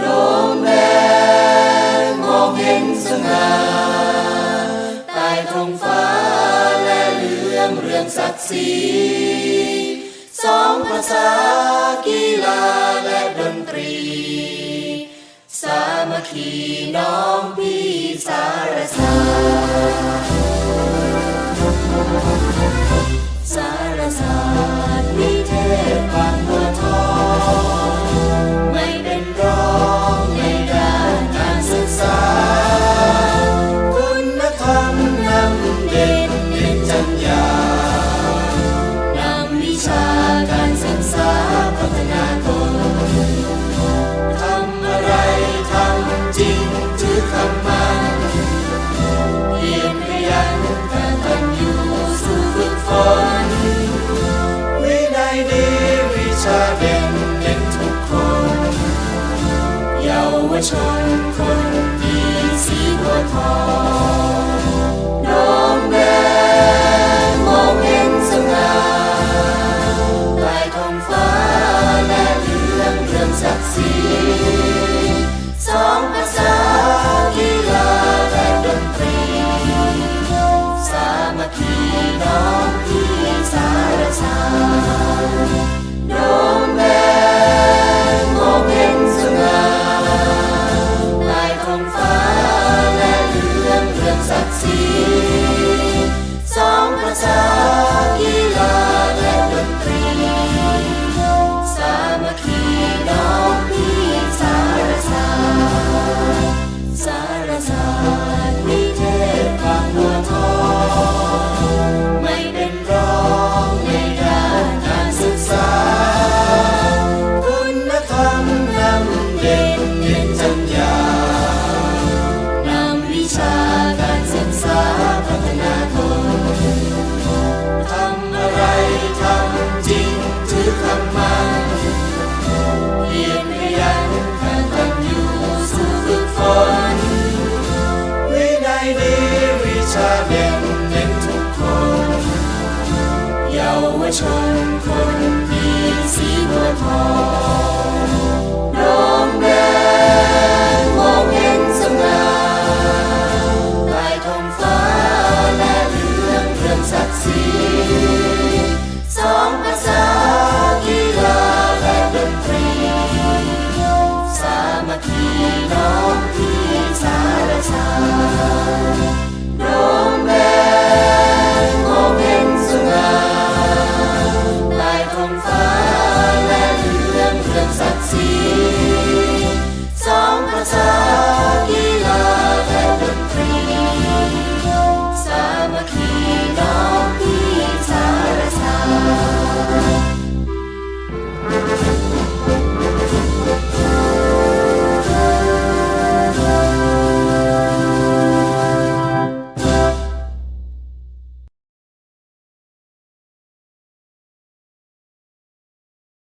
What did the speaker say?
ดงแดงมองเห็นสง่าใต้ท้องฟ้าและเรือเรื่องศักดิ์ศรีสองภาษากีฬาและดนตรี สามัคคีน้องพี่สารสาสารสา 春风已洗过头。Gaza. ชนคนดีสีบัวทอง soul.